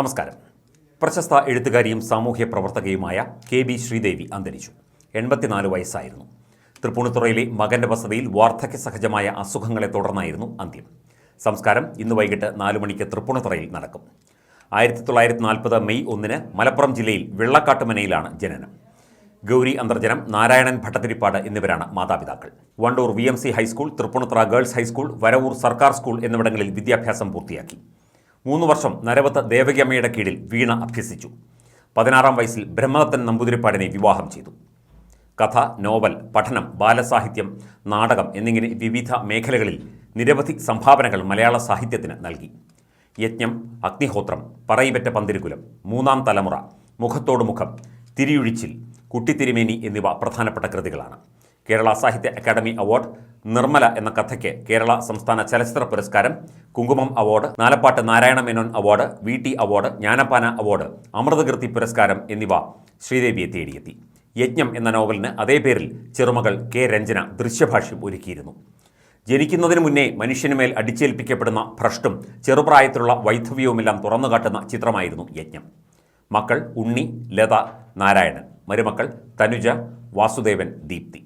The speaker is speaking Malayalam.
നമസ്കാരം. പ്രശസ്ത എഴുത്തുകാരിയും സാമൂഹ്യ പ്രവർത്തകയുമായ കെ ബി ശ്രീദേവി അന്തരിച്ചു. എൺപത്തിനാല് വയസ്സായിരുന്നു. തൃപ്പൂണിത്തുറയിലെ മകന്റെ വസതിയിൽ വാർദ്ധക്യ സഹജമായ അസുഖങ്ങളെ തുടർന്നായിരുന്നു അന്ത്യം. സംസ്കാരം ഇന്ന് വൈകിട്ട് നാലു മണിക്ക് തൃപ്പൂണിത്തുറയിൽ നടക്കും. ആയിരത്തി തൊള്ളായിരത്തി നാൽപ്പത് മെയ് ഒന്നിന് മലപ്പുറം ജില്ലയിൽ വെള്ളക്കാട്ടുമനയിലാണ് ജനനം. ഗൗരി അന്തർജനം നാരായണൻ ഭട്ടതിരിപ്പാട് എന്നിവരാണ് മാതാപിതാക്കൾ. Wandoor V M C high school Thrippunithura girls high school Varavoor സർക്കാർ സ്കൂൾ എന്നിവിടങ്ങളിൽ വിദ്യാഭ്യാസം പൂർത്തിയാക്കി. മൂന്ന് വർഷം നരവത്ത് ദേവകിയമ്മയുടെ കീഴിൽ വീണ അഭ്യസിച്ചു. പതിനാറാം വയസ്സിൽ ബ്രഹ്മദത്തൻ നമ്പൂതിരിപ്പാടിനെ വിവാഹം ചെയ്തു. കഥ നോവൽ പഠനം ബാലസാഹിത്യം നാടകം എന്നിങ്ങനെ വിവിധ മേഖലകളിൽ നിരവധി സംഭാവനകൾ മലയാള സാഹിത്യത്തിന് നൽകി. യജ്ഞം അഗ്നിഹോത്രം പറയിപെറ്റ പന്തിരുകുലം മൂന്നാം തലമുറ മുഖത്തോട് മുഖം തിരിയുഴിച്ചിൽ കുട്ടിത്തിരുമേനി എന്നിവ പ്രധാനപ്പെട്ട കൃതികളാണ്. കേരള സാഹിത്യ അക്കാദമി അവാർഡ് നിർമ്മല എന്ന കഥയ്ക്ക് കേരള സംസ്ഥാന ചലച്ചിത്ര പുരസ്കാരം Kumkumam award Nalappattu Narayana Menon award V T award Jnanappana award Amrithakeerthi പുരസ്കാരം എന്നിവ ശ്രീദേവിയെ തേടിയെത്തി. യജ്ഞം എന്ന നോവലിന് അതേ പേരിൽ ചെറുമകൾ കെ രഞ്ജന ദൃശ്യഭാഷ്യം ഒരുക്കിയിരുന്നു. ജനിക്കുന്നതിന് മുന്നേ മനുഷ്യനുമേൽ അടിച്ചേൽപ്പിക്കപ്പെടുന്ന ഭ്രഷ്ടും ചെറുപ്രായത്തിലുള്ള വൈധവ്യവുമെല്ലാം തുറന്നുകാട്ടുന്ന ചിത്രമായിരുന്നു യജ്ഞം. മക്കൾ ഉണ്ണി ലത നാരായണൻ മരുമക്കൾ തനുജ വാസുദേവൻ ദീപ്തി.